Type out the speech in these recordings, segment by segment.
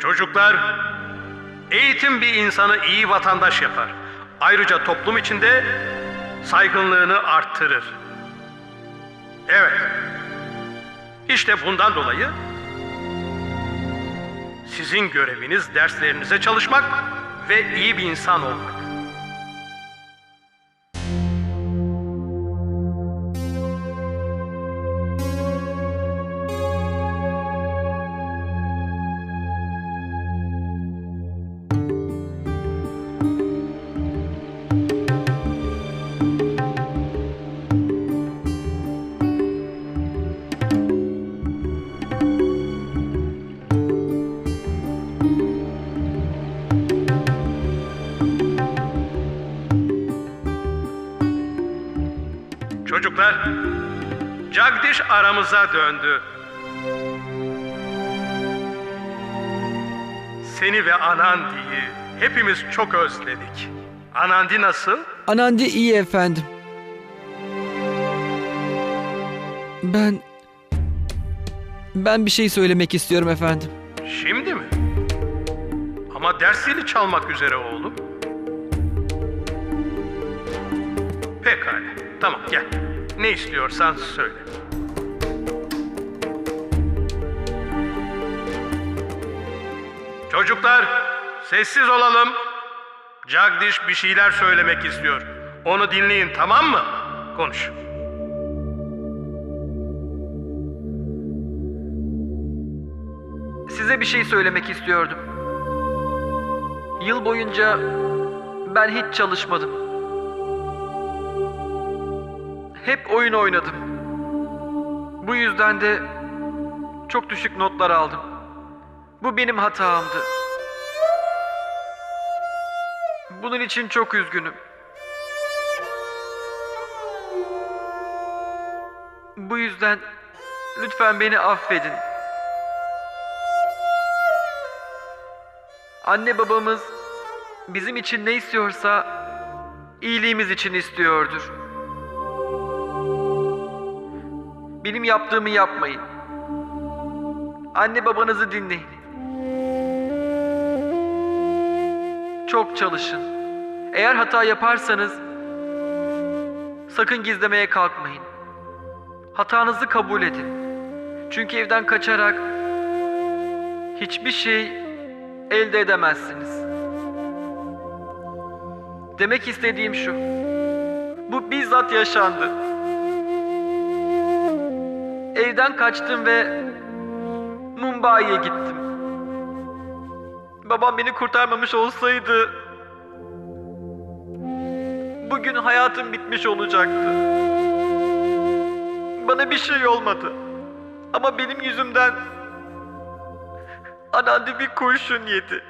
Çocuklar, eğitim bir insanı iyi vatandaş yapar. Ayrıca toplum içinde saygınlığını arttırır. Evet. İşte bundan dolayı sizin göreviniz derslerinize çalışmak ve iyi bir insan olmak. Çocuklar, Jagdish aramıza döndü. Seni ve Anandi'yi hepimiz çok özledik. Anandi nasıl? Anandi iyi efendim. Ben... Ben bir şey söylemek istiyorum efendim. Şimdi mi? Ama ders zili çalmak üzere oğlum. Pekala. Tamam gel. Ne istiyorsan söyle. Çocuklar sessiz olalım. Jagdish bir şeyler söylemek istiyor. Onu dinleyin tamam mı? Konuş. Size bir şey söylemek istiyordum. Yıl boyunca ben hiç çalışmadım. Hep oyun oynadım. Bu yüzden de çok düşük notlar aldım. Bu benim hatamdı. Bunun için çok üzgünüm. Bu yüzden lütfen beni affedin. Anne babamız bizim için ne istiyorsa iyiliğimiz için istiyordur. Benim yaptığımı yapmayın. Anne babanızı dinleyin. Çok çalışın. Eğer hata yaparsanız sakın gizlemeye kalkmayın. Hatanızı kabul edin. Çünkü evden kaçarak hiçbir şey elde edemezsiniz. Demek istediğim şu. Bu bizzat yaşandı. Evden kaçtım ve Mumbai'ye gittim. Babam beni kurtarmamış olsaydı bugün hayatım bitmiş olacaktı. Bana bir şey olmadı. Ama benim yüzümden Anandi bir kurşun yedi.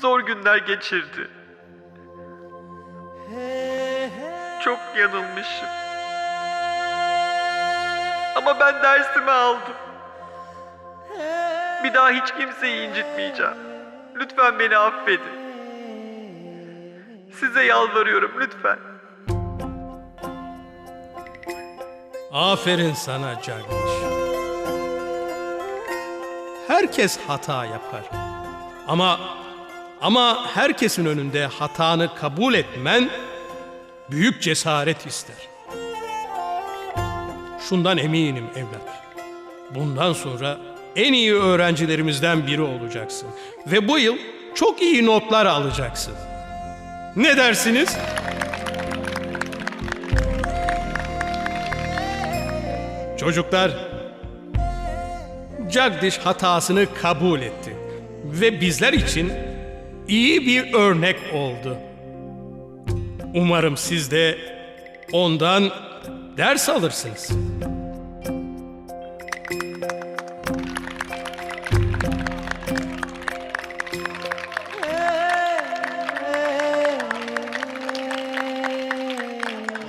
Zor günler geçirdi. Çok yanılmışım. Ama ben dersimi aldım. Bir daha hiç kimseyi incitmeyeceğim. Lütfen beni affedin. Size yalvarıyorum lütfen. Aferin sana Jagdish. Herkes hata yapar. Ama ama herkesin önünde hatanı kabul etmen büyük cesaret ister. Şundan eminim evlat. Bundan sonra en iyi öğrencilerimizden biri olacaksın ve bu yıl çok iyi notlar alacaksın. Ne dersiniz? Çocuklar, Jagdish hatasını kabul etti ve bizler için iyi bir örnek oldu. Umarım siz de ondan ders alırsınız.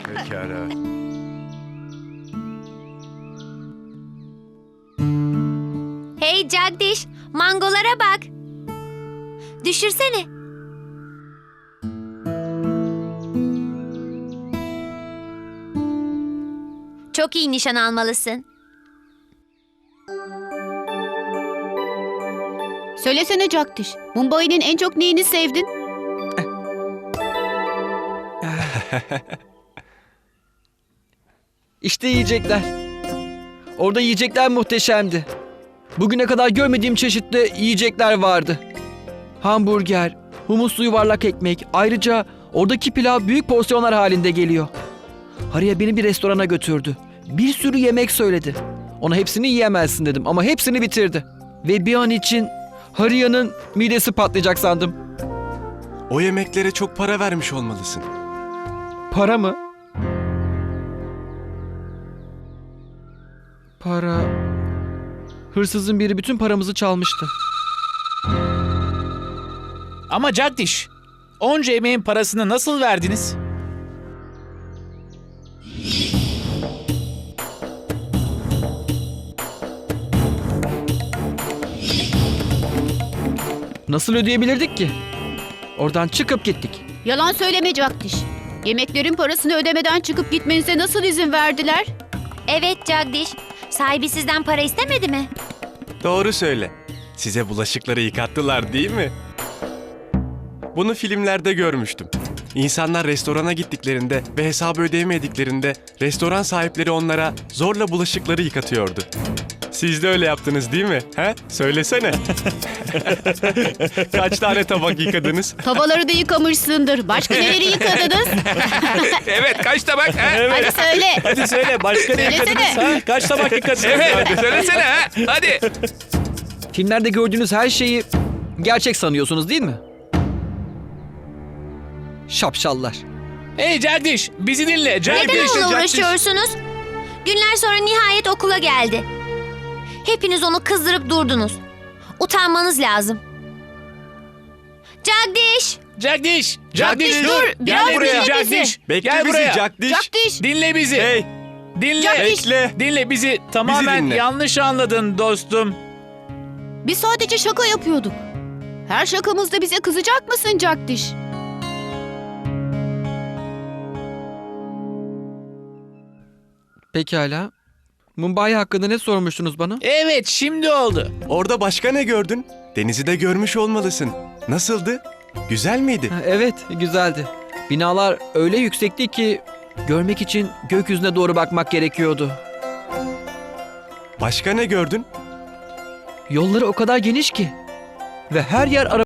Pekala. Hey Jagdish, mangolara bak. Düşürsene. Çok iyi nişan almalısın. Söylesene Caktiş. Mumbai'nin en çok neyini sevdin? İşte yiyecekler. Orada yiyecekler muhteşemdi. Bugüne kadar görmediğim çeşitli yiyecekler vardı. Hamburger, humuslu yuvarlak ekmek, ayrıca oradaki pilav büyük porsiyonlar halinde geliyor. Hariye beni bir restorana götürdü. Bir sürü yemek söyledi. Ona hepsini yiyemezsin dedim ama hepsini bitirdi. Ve bir an için Hariya'nın midesi patlayacak sandım. O yemeklere çok para vermiş olmalısın. Para mı? Para... Hırsızın biri bütün paramızı çalmıştı. Ama Jagdish, onca emeğin parasını nasıl verdiniz? Nasıl ödeyebilirdik ki? Oradan çıkıp gittik. Yalan söyleme Caktiş. Yemeklerin parasını ödemeden çıkıp gitmenize nasıl izin verdiler? Evet Jagdish. Sahibi sizden para istemedi mi? Doğru söyle. Size bulaşıkları yıkattılar değil mi? Bunu filmlerde görmüştüm. İnsanlar restorana gittiklerinde ve hesabı ödeyemediklerinde restoran sahipleri onlara zorla bulaşıkları yıkatıyordu. Siz de öyle yaptınız değil mi? He? Söylesene. Kaç tane tabak yıkadınız? Tavaları da yıkamışsındır. Başka neleri yıkadınız? Evet kaç tabak ha? Hadi söyle. Hadi söyle başka ne Söylesene. yıkadınız ha? Kaç tabak yıkadınız? Evet söylesene ha. Hadi. Filmlerde gördüğünüz her şeyi gerçek sanıyorsunuz değil mi? Şapşallar. Hey Jagdish, bizi dinle. Neden Jagdish. onunla uğraşıyorsunuz? Günler sonra nihayet okula geldi. Hepiniz onu kızdırıp durdunuz. Utanmanız lazım. Jagdish! Jagdish. Jagdish Jagdish, dur. dur. Biraz Gel buraya. dinle bizi. Jagdish. Bekle Gel bizi buraya. Jagdish. Caktiş. Dinle bizi. Hey, Dinle. Jagdish. bekle. Dinle bizi. Tamamen dinle. yanlış anladın dostum. Biz sadece şaka yapıyorduk. Her şakamızda bize kızacak mısın Caktiş? Pekala. Mumbai hakkında ne sormuştunuz bana? Evet, şimdi oldu. Orada başka ne gördün? Denizi de görmüş olmalısın. Nasıldı? Güzel miydi? Ha, Evet, güzeldi. Binalar öyle yüksekti ki görmek için gökyüzüne doğru bakmak gerekiyordu. Başka ne gördün? Yolları o kadar geniş ki ve her yer araba.